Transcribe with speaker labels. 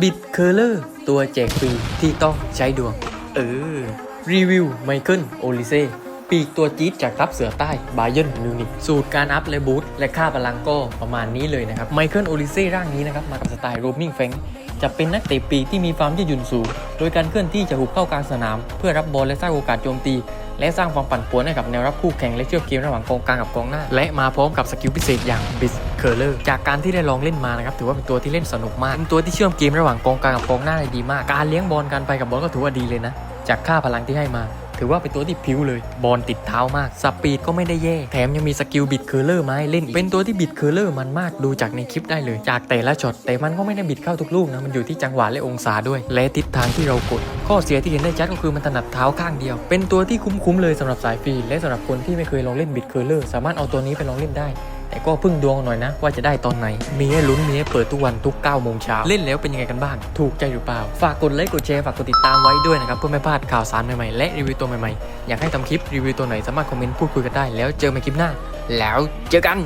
Speaker 1: บิดเคอร์เลอร์ตัวแจกฟรีที่ต้องใช้ดวง เออ รีวิวไมเคิลโอลิเซปีกตัวจี๊ดจากทัพเสือใต้บาเย r n นมิวนิกสูตรการอัพและบูตและค่าพลังก็ประมาณนี้เลยนะครับไมเคิลโอลิเซ่ร่างนี้นะครับ มากับสไตล์โรมิงแฟง จะเป็นนักเตะปีกที่มีความยืดหยุ่นสูง โดยการเคลื่อนที่จะหุบเข้ากลางสนาม เพื่อรับบอลและสร้างโอกาสโจมตี และสร้างความปั่นป่วนให้กับแนวรับคู่แข่งและเชื่อมเกมระหว่างกองกลางกับกองหน้า และมาพร้อมกับสกิลพิเศษอย่างบิสเคอร์เลอร์จากการที่ได้ลองเล่นมานะครับถือว่าเป็นตัวที่เล่นสนุกมากเป็นตัวที่เชื่อมเกมระหว่างกองกลางกับกองหน้าได้ดีมาก การเลี้ยงบอลการไปกับบอลก็ถือว่าดีเลยนะ จากค่าพลังที่ให้มา ถือว่าเป็นตัวที่พิ้วเลย บอลติดเท้ามาก สปีดก็ไม่ได้แย่ แถมยังมีสกิลบิดเคอร์เลอร์มาให้เล่นอีก เป็นตัวที่บิดเคอร์เลอร์มันมากดูจากในคลิปได้เลย จากแต่ละช็อต แต่มันก็ไม่ได้บิดเข้าทุกลูกนะ มันอยู่ที่จังหวะและองศาด้วย และทิศทางที่เรากด ข้อเสียที่เห็นได้ชัดก็คือมันถนัดเท้าข้างเดียว เป็นตัวที่คุ้มๆเลยสำหรับสายฟรีและสำหรับคนที่ไม่เคยลองเล่นบิดเคอร์เลอร์สามารถเอาตัวนี้ไปลองเล่นได้ แต่ก็พึ่งดวงหน่อยนะ ว่าจะได้ตอนไหน มีให้ลุ้นมีให้เปิดทุกวันทุก9โมงเช้าเล่นแล้วเป็นยังไงกันบ้าง ถูกใจหรือเปล่า ฝากกดไลค์กดแชร์ฝากกดติดตามไว้ด้วยนะครับ เพื่อไม่พลาดข่าวสารใหม่ๆ และรีวิวตัวใหม่ๆ อยากให้ทำคลิปรีวิวตัวไหนสามารถคอมเมนต์พูดคุยกันได้ แล้วเจอกันใหม่คลิปหน้า แล้วเจอกัน